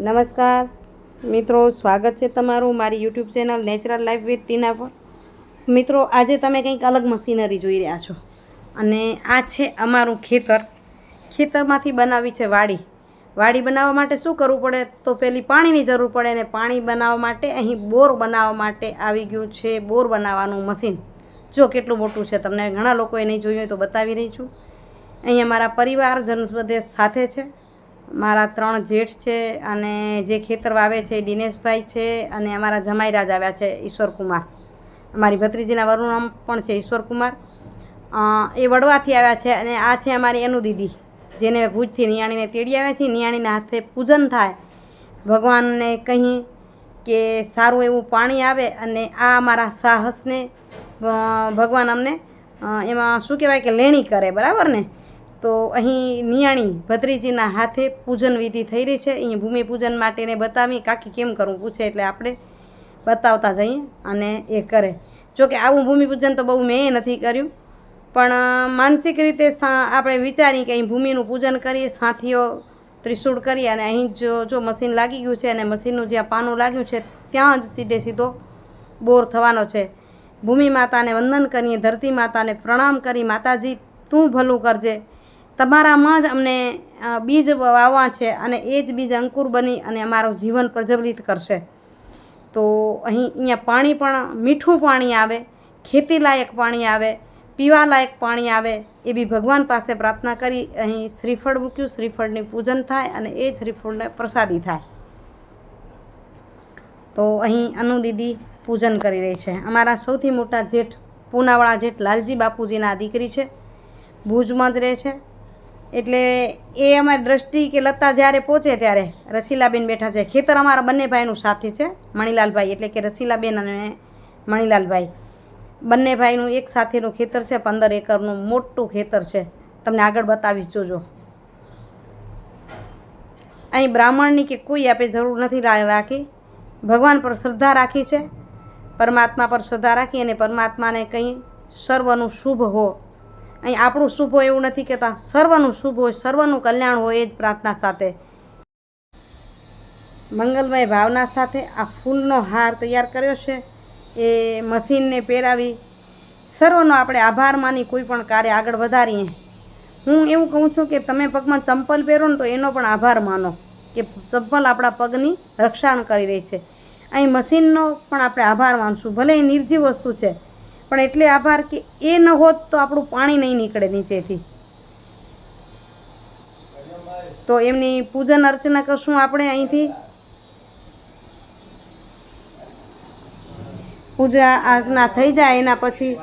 નમસ્કાર. મિત્રો, સ્વાગત છે તમારું મારી YouTube channel natural life with Tina પર. મિત્રો, આજે તમે કંઈક અલગ મશીનરી જોઈ રહ્યા છો. અને આ છે અમારું ખેતર. ખેતરમાંથી બનાવી છે વાડી. વાડી બનાવવા માટે શું કરવું પડે? તો પહેલી પાણીની જરૂર પડે ને પાણી બનાવવા માટે અહીં બોર બનાવવા માટે આવી ગયું છે બોર બનાવવાનું મશીન. જો કેટલું મોટું છે, તમને ઘણા લોકોએ નહીં જોયું હોય તો બતાવી રહી છું. અહીંયા મારા પરિવારજન બધે સાથે છે. મારા ત્રણ જેઠ છે અને જે ખેતર વાવે છે દિનેશભાઈ છે અને અમારા જમાઈરાજ આવ્યા છે ઈશ્વરકુમાર. અમારી ભત્રીજીના વરનું નામ પણ છે ઈશ્વરકુમાર. એ વડવાથી આવ્યા છે અને આ છે અમારી એનું દીદી, જેને ભુજથી નિયાણીને તેડી આવ્યા છીએ. નિયાણીના હાથે પૂજન થાય. ભગવાનને કહી કે સારું એવું પાણી આવે અને આ અમારા સાહસને ભગવાન અમને એમાં શું કહેવાય કે લેણી કરે, બરાબર ને? તો અહીં નિયાણી ભત્રીજીના હાથે પૂજન વિધિ થઈ રહી છે. અહીં ભૂમિપૂજન માટેને બતાવી કાકી કેમ કરવું પૂછે એટલે આપણે બતાવતા જઈએ અને એ કરે. જો કે આવું ભૂમિપૂજન તો બહુ મેં નથી કર્યું, પણ માનસિક રીતે આપણે વિચારી કે અહીં ભૂમિનું પૂજન કરીએ, સાથીઓ ત્રિશૂળ કરી અને અહીં જો જો મશીન લાગી ગયું છે અને મશીનનું જ્યાં પાનું લાગ્યું છે, ત્યાં જ સીધે સીધો બોર થવાનો છે. ભૂમિ માતાને વંદન કરીએ, ધરતી માતાને પ્રણામ કરી માતાજી તું ભલું કરજે. તમારામાં જ અમને બીજ વાવવા છે અને એ જ બીજ અંકુર બની અને અમારું જીવન પ્રજ્વલિત કરશે. તો અહીં અહીંયા પાણી પણ, મીઠું પાણી આવે ખેતી લાયક પાણી આવે પીવા લાયક પાણી આવે એવી ભગવાન પાસે પ્રાર્થના કરી અહીં શ્રીફળ મૂક્યું, શ્રીફળની પૂજન થાય અને એ શ્રીફળને પ્રસાદી થાય. તો અહીં અનુ દીદી પૂજન કરી રહી છે. અમારા સૌથી મોટા જેઠ, પૂનાવાળા જેઠ લાલજી બાપુજીના દીકરી છે. ભુજમાં જ રહે છે. એટલે એ અમારી દ્રષ્ટિ કે લતા જ્યારે પહોંચે ત્યારે રસીલાબેન બેઠા છે. ખેતર અમારા બંને ભાઈનું સાથી છે, મણીલાલભાઈ. એટલે કે રસીલાબેન અને મણીલાલભાઈ. બંને ભાઈનું એક સાથેનું ખેતર છે, પંદર એકરનું મોટું ખેતર છે. તમને આગળ બતાવીશ, જોજો. અહીં બ્રાહ્મણની કે કોઈ આપણે જરૂર નથી રાખી. ભગવાન પર શ્રદ્ધા રાખી છે. પરમાત્મા પર શ્રદ્ધા રાખી અને પરમાત્માને કંઈ સર્વનું શુભ હો અહીં આપણું શુભ હોય એવું નથી કહેતા. સર્વનું શુભ હોય, સર્વનું કલ્યાણ હોય એ જ પ્રાર્થના સાથે. મંગલમય ભાવના સાથે આ ફૂલનો હાર તૈયાર કર્યો છે. એ મશીનને પહેરાવી સર્વનો આપણે આભાર માની કોઈ પણ કાર્ય આગળ વધારીએ. હું એવું કહું છું કે તમે પગમાં ચંપલ પહેરો ને તો એનો પણ આભાર માનો કે ચંપલ આપણા પગની રક્ષણ કરી રહી છે. અહીં મશીનનો પણ આપણે આભાર માનશું. ભલે એ નિર્જીવ વસ્તુ છે પણ એટલે આભાર કે એ ન હોત તો આપણું પાણી નહીં નીકળે નીચેથી. તો એમની પૂજન અર્ચના કરશું આપણે અહીંથી. પૂજા આજના થઈ જાય એના પછી.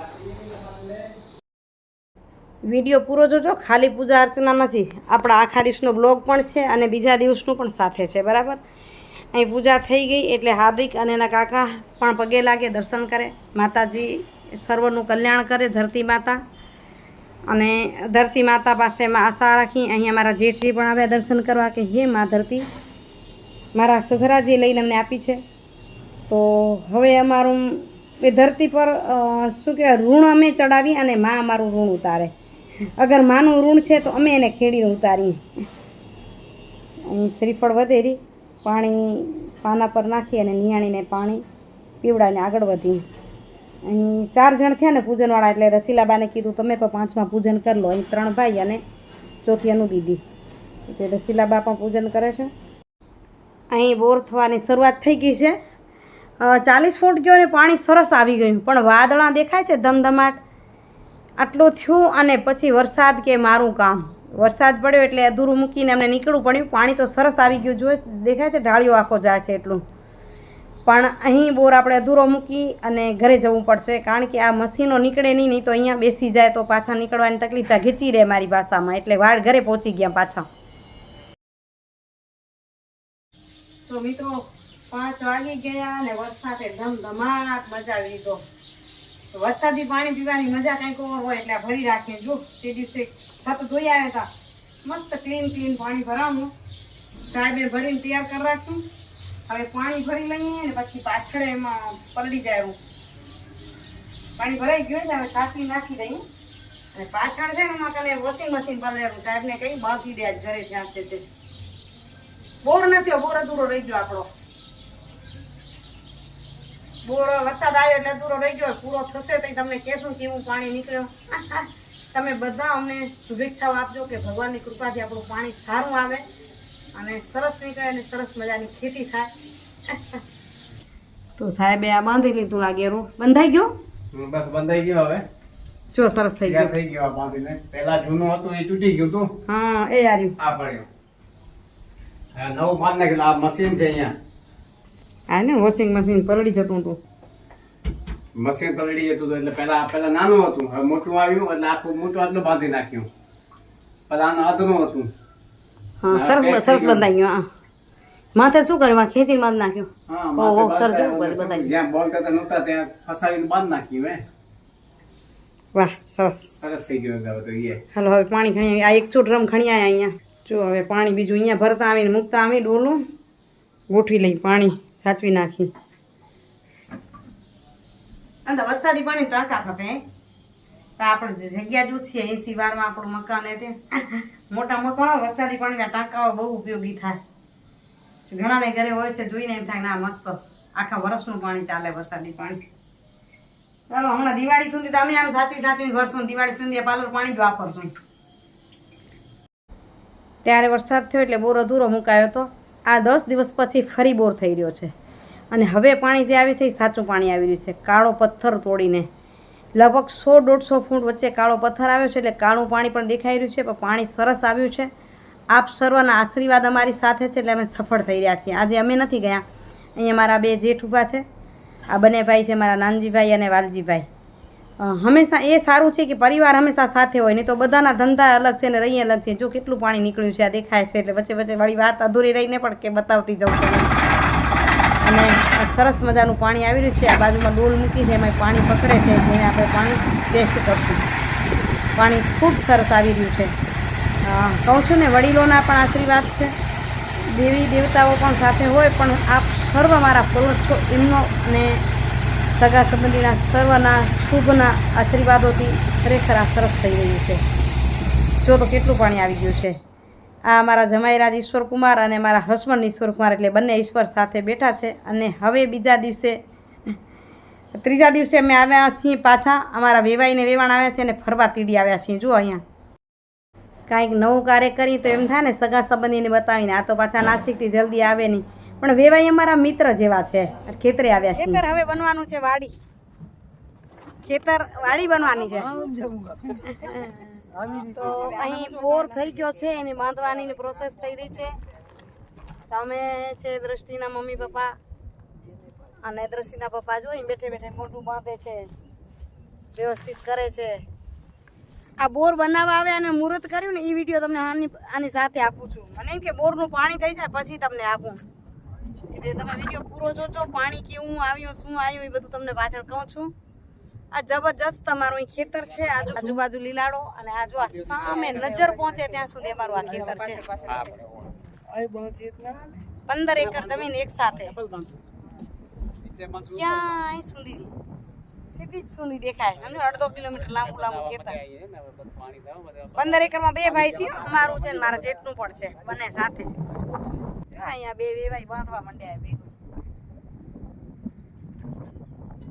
વીડિયો પૂરો જોજો, ખાલી પૂજા અર્ચના નથી, આપણા આખા દિવસનો બ્લોગ પણ છે અને બીજા દિવસનું પણ સાથે છે, બરાબર? અહીં પૂજા થઈ ગઈ એટલે હાર્દિક અને એના કાકા પણ પગે લાગે, દર્શન કરે. માતાજી સર્વનું કલ્યાણ કરે ધરતી માતા. અને ધરતી માતા પાસે આશા રાખી અહીંયા અમારા જેઠજી પણ આવ્યા દર્શન કરવા કે હે મા ધરતી, મારા સસરાજી લઈને અમને આપી છે. તો હવે અમારું એ ધરતી પર શું કહેવાય, ઋણ અમે ચડાવી અને મા અમારું ઋણ ઉતારે. અગર માનું ઋણ છે તો અમે એને ખેડીને ઉતારીએ. અહીં શ્રીફળ વધેરી પાણી, પાના પર નાખી અને નિયાણીને પાણી પીવડાવીને આગળ વધી અહીં ચાર જણ થયા ને પૂજનવાળા એટલે રસીલાબાને કીધું, તમે પણ પાંચમાં પૂજન કરી લો. અહીં ત્રણ ભાઈ અને ચોથી અનુ દીદી. એટલે રસીલાબા પણ પૂજન કરે છે. અહીં બોર થવાની શરૂઆત થઈ ગઈ છે. ચાલીસ ફૂટ ગયો ને પાણી સરસ આવી ગયું. પણ વાદળા દેખાય છે ધમધમાટ. આટલું થયું અને પછી વરસાદ કે મારું કામ. વરસાદ પડ્યો એટલે અધૂરું મૂકીને અમને નીકળવું પડ્યું. પાણી તો સરસ આવી ગયું. જોઈએ દેખાય છે ઢાળિયો આખો જાય છે એટલું. પણ અહીં બોર આપણે અધૂરો મૂકી અને ઘરે જવું પડશે, કારણ કે આ મશીનો નીકળે નહીં નહીં તો અહીંયા બેસી જાય તો પાછા નીકળવાની તકલીફ થાય ઘીચી રહે મારી ભાષામાં, એટલે વાળ ઘરે પહોંચી ગયા પાછા. તો મિત્રો, પાંચ વાગી ગયા અને વરસાદે ધમધમાટ મજા દીધો. તો વરસાદી પાણી પીવાની મજા કંઈક ઓર હોય એટલે ભરી રાખીએ જો, તે દિવસે છત ધોઈ આવ્યા હતા. મસ્ત ક્લીન ક્લીન પાણી ભરાવું સાહેબે ભરીને તૈયાર કરી રાખ્યું. હવે પાણી ભરી લઈએ ને પછી પાછળ એમાં પલળી જાય એવું પાણી ભરાઈ ગયું ને હવે સાચવી નાખી દઈએ. અને પાછળ છે ને એમાં કાલે વોશિંગ મશીન પલળેલું. સાહેબને કહી બાંધી દે ઘરે જ્યાં છે તે. બોર નથી બોર અધૂરો રહી ગયો આપણો. બોર વરસાદ આવ્યો એટલે અધૂરો રહી ગયો પૂરો થશે તો તમને કહેશું કેવું પાણી નીકળ્યું. તમે બધા અમને શુભેચ્છાઓ આપજો કે ભગવાનની કૃપાથી આપણું પાણી સારું આવે. અને સરસ નીકળે અને સરસ મજાની ખેતી થાય. તો સાહેબે આ બાંધી લીધું લાગેરું બંધાઈ ગયો? બસ બંધાઈ ગયો હવે. જો સરસ થઈ ગયું. થઈ ગયો આ બાંધીને? પેલા જૂનું હતું એ તૂટી ગયું હતું. હા એ આર્યું આ પડ્યું. હા નવું બાંધ નાખેલું આ મશીન છે અહીંયા. આને ને વોશિંગ મશીન પલળી જતું હતું. મશીન પલળી જતું હતું એટલે પહેલા પેલા નાનું હતું. હવે મોટું આવ્યું એટલે આખું મોટું આટલું બાંધી નાખ્યું. પેલા આનું અધરું હતું. હા સરસ સરસ બંધાઈ ગયો હા. માથે શું કર્યું? આ ખેંચી બાંધી નાખ્યું? હા ઓહો, સરસ બાંધતા એવું જ્યાં બોલ કરતા નહોતા ત્યાં ફસાવીને બાંધ નાખ્યું હે વાહ સરસ. સરસ થઈ ગયું હવે તો એ હાલો હવે પાણી ખણી આવી. આ એક છૂટ રમ ખણી આવ્યા અહીંયા. જો હવે પાણી બીજું અહીંયા ભરતા આવીને મૂકતા આવી ડોલું. ગોઠવી લઈ પાણી સાચવી નાખી. અંદર વરસાદી પાણી ટાંકા ખપે તો આપણે જગ્યા જ છીએ એસી વારમાં આપણું મકાન તે. મોટા મકાન વરસાદી પાણીના ટાંકાઓ બહુ ઉપયોગી થાય. ઘણાને ઘરે હોય છે, જોઈને એમ થાય ના, મસ્ત. આખા વરસનું પાણી ચાલે વરસાદી પાણી. ચાલો, હમણાં દિવાળી સુધી તો અમે આમ સાચવી સાચવીને ભરશું દિવાળી સુધી પાલર પાણી જ વાપરશું. ત્યારે વરસાદ થયો એટલે બોર અધૂરો મુકાયો હતો. આ દસ દિવસ પછી ફરી બોર થઈ રહ્યો છે. અને હવે પાણી જે આવે છે, એ સાચું પાણી આવી રહ્યું છે. કાળો પથ્થર તોડીને લગભગ સો દોઢસો ફૂટ વચ્ચે કાળો પથ્થર આવ્યો છે એટલે કાળું પાણી પણ દેખાઈ રહ્યું છે, પણ પાણી સરસ આવ્યું છે. આપ સર્વના આશીર્વાદ અમારી સાથે છે એટલે અમે સફળ થઈ રહ્યા છીએ. આજે અમે નથી ગયા. અહીંયા મારા બે જેઠ ઊભા છે. આ બંને ભાઈ છે, મારા નાનજીભાઈ અને વાલજીભાઈ. હંમેશા એ સારું છે કે પરિવાર હંમેશા સાથે હોય, નહીં તો બધાના ધંધા અલગ છે ને રહી અલગ છે. જો કેટલું પાણી નીકળ્યું છે, આ દેખાય છે. એટલે વચ્ચે વચ્ચે વાળી વાત અધૂરી રહીને પણ કે બતાવતી જવું અને સરસ મજાનું પાણી આવી રહ્યું છે. આ બાજુમાં ડોલ મૂકી છે. એમાં પાણી પકડે છે. જેને આપણે પાણી ટેસ્ટ કરશું. પાણી ખૂબ સરસ આવી રહ્યું છે. કહું છું ને, વડીલોના પણ આશીર્વાદ છે. દેવી દેવતાઓ પણ સાથે હોય, પણ આપ સર્વ મારા ફોલોઅર્સ એમનો અને સગા સંબંધીના સર્વના શુભના આશીર્વાદોથી ખરેખર આ સરસ થઈ રહ્યું છે. જો તો કેટલું પાણી આવી ગયું છે. આ મારા જમાઈરાજ ઈશ્વર કુમાર અને મારા હસબન્ડ ઈશ્વરકુમાર એટલે બંને ઈશ્વર સાથે બેઠા છે. અને હવે બીજા દિવસે ત્રીજા દિવસે અમે આવ્યા છીએ પાછા. અમારા વેવાઈને વેવાણ આવ્યા છે અને ફરવા તીડી આવ્યા છીએ. જુઓ અહીંયા. કાંઈક નવું કાર્ય કરી તો એમ થાય ને સગા સંબંધીને બતાવીને. આ તો પાછા નાસિકથી જલ્દી આવે નહીં. પણ વેવાઈ અમારા મિત્ર જેવા છે. ખેતરે આવ્યા છે ખેતર હવે બનવાનું છે વાડી. ખેતર વાડી બનવાની છે. તો અહીં બોર થઈ ગયો છે, એની બાંધવાની પ્રોસેસ થઈ રહી છે. સામે છે દ્રષ્ટિના મમ્મી પપ્પા. અને દ્રષ્ટિના પપ્પા જો બેઠે બેઠે મોટું બાંધે છે. વ્યવસ્થિત કરે છે. આ બોર બનાવવા આવે અને મુહૂર્ત કર્યું ને, એ વીડિયો તમને આની આની સાથે આપું છું. મને એમ કે બોરનું પાણી થઈ જાય, પછી તમને આપું. એટલે તમે વીડિયો પૂરો જોજો, પાણી કેવું, આવ્યું, શું આવ્યું, એ બધું તમને પાછળ કહું છું. આ જબરજસ્ત તમારું અહીં ખેતર છે. આજુ આજુબાજુ લીલાડો અને આજુ આ સામે નજર પહોંચે ત્યાં સુધી અમારું આ ખેતર છે. પંદર એકર જમીન એક સાથે. ક્યાં સુધી સીધી જ સુધી દેખાય. સમજો? અડધો કિલોમીટર લાંબુ લાંબુ ખેતર. પંદર એકરમાં બે ભાઈ છે. અમારું છે ને મારા જેટનું પણ છે. બંને સાથે. અહીંયા બે બે ભાઈ બાંધવા માંડ્યા ગામના ધણી કહેવાય ને, આપણે સીમ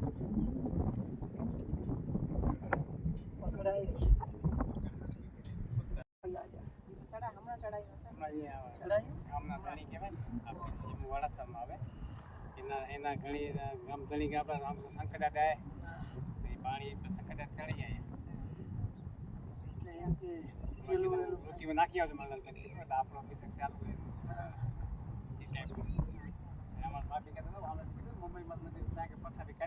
વાડાસામાં આવે એના ઘણી ગામ ધણી કે આપણે સંકટ આવે એ પાણી સંકટાટ ચડી જાય નાખી આવજો મને. આપણો ચાલુ રહે એ ટાઈપનું એમાં ભાભી કહેતા હતા, "હાલો કીધું, મુંબઈમાં જ નથી ત્યાં કે પછાડી કરી આવજો કે હા, બરાબર છે. બંધ કરી આવશું વાંધો નહીં કીધું. એક વર્ષ પછી અહીંયા વાડી થશે નીલા ની- શું કે નીલા નીલાતર કે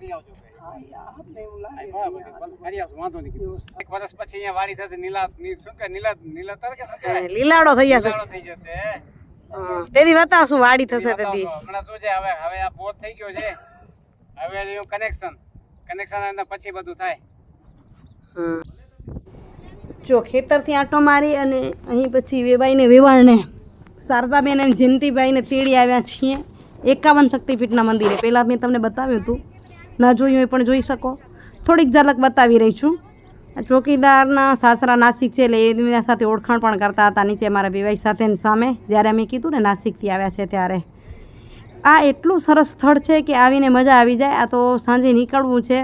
શું કહેવાય? લીલાડો થઈ જશે. તેથી બતાવશું વાડી થશે તેથી હવે હવે આ બોર થઈ ગયો છે. હવે એનું કનેક્શન કનેક્શન પછી બધું થાય. જો ખેતરથી આંટો મારી અને અહીં પછી વેવાઈને વેવાણને શારદાબેન અને જયંતિભાઈને તેડી આવ્યા છીએ. એકાવન શક્તિપીઠના મંદિરે. પહેલાં મેં તમને બતાવ્યું હતું ના જોયું એ પણ જોઈ શકો. થોડીક ઝલક બતાવી રહી છું. ચોકીદારના સાસરા નાસિક છે એટલે એમના સાથે ઓળખાણ પણ કરતા હતા. નીચે મારા બેવાઈ સાથે સામે જ્યારે અમે કીધું ને નાસિકથી આવ્યા છે ત્યારે. આ એટલું સરસ સ્થળ છે કે આવીને મજા આવી જાય. આ તો સાંજે નીકળવું છે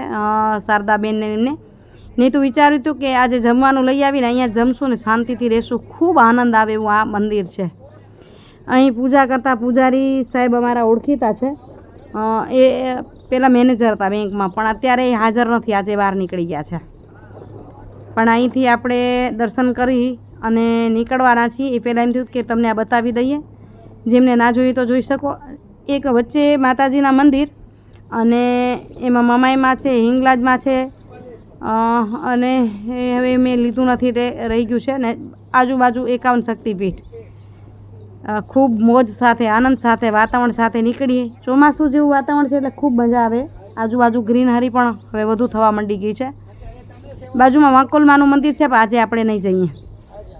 શારદાબેનને એમને. નહીં તો વિચાર્યું હતું કે આજે જમવાનું લઈ આવીને અહીંયા જમશું ને શાંતિથી રહેશું. ખૂબ આનંદ આવે એવું આ મંદિર છે. અહીં પૂજા કરતા પૂજારી સાહેબ અમારા ઓળખીતા છે. એ પહેલાં મેનેજર હતા બેંકમાં, પણ અત્યારે એ હાજર નથી, આજે બહાર નીકળી ગયા છે. પણ અહીંથી આપણે દર્શન કરી અને નીકળવાના છીએ. એ પહેલાં એમ થયું કે તમને આ બતાવી દઈએ. જેમને ના જોઈએ તો જોઈ શકો. એક વચ્ચે માતાજીના મંદિર અને એમાં મમાઈમાં છે, હિંગલાજમાં છે અને હવે મેં લીધું નથી તે રહી ગયું છે. ને આજુબાજુ એકાવન શક્તિપીઠ. ખૂબ મોજ સાથે, આનંદ સાથે, વાતાવરણ સાથે નીકળીએ. ચોમાસું જેવું વાતાવરણ છે એટલે ખૂબ મજા આવે. આજુબાજુ ગ્રીનહરી પણ હવે વધુ થવા માંડી ગઈ છે. બાજુમાં વાંકોલમાનું મંદિર છે, પણ આજે આપણે નહીં જઈએ.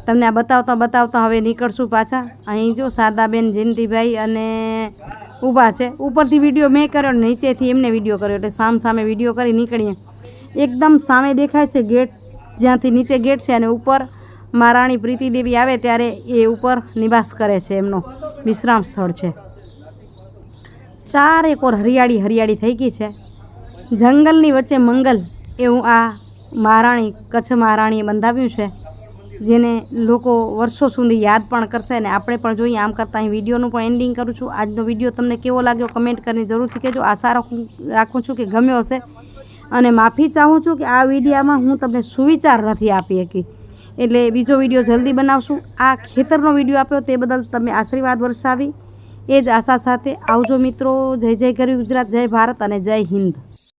તમને આ બતાવતા બતાવતા હવે નીકળશું પાછા. અહીં જો શારદાબેન, જયંતિભાઈ અને ઊભા છે. ઉપરથી વીડિયો મેં કર્યો નીચેથી એમને વીડિયો કર્યો, એટલે સામ સામે વીડિયો કરી નીકળીએ. એકદમ સામે દેખાય છે ગેટ, જ્યાંથી નીચે ગેટ છે અને ઉપર મહારાણી પ્રીતિદેવી આવે ત્યારે એ ઉપર નિવાસ કરે છે. એમનો વિશ્રામ સ્થળ છે. ચારે કોર હરિયાળી હરિયાળી થઈ ગઈ છે. જંગલની વચ્ચે મંગલ એવું આ મહારાણી, કચ્છ મહારાણીએ બંધાવ્યું છે, જેને લોકો વર્ષો સુધી યાદ પણ કરશે અને આપણે પણ જોઈએ. આમ કરતાં અહીં વિડીયોનું પણ એન્ડિંગ કરું છું. આજનો વીડિયો તમને કેવો લાગ્યો કમેન્ટ કરીને જરૂરથી કહેજો. આશા રાખું રાખું છું કે ગમ્યો હશે. અને માફી ચાહું છું કે આ વિડીયામાં હું તમને સુવિચાર નથી આપી શકી. એટલે બીજો વીડિયો જલ્દી બનાવશું. આ ખેતરનો વીડિયો આપ્યો તે બદલ તમે આશીર્વાદ વરસાવી. એ જ આશા સાથે આવજો મિત્રો. જય જય ગરી ગુજરાત, જય ભારત અને જય હિન્દ.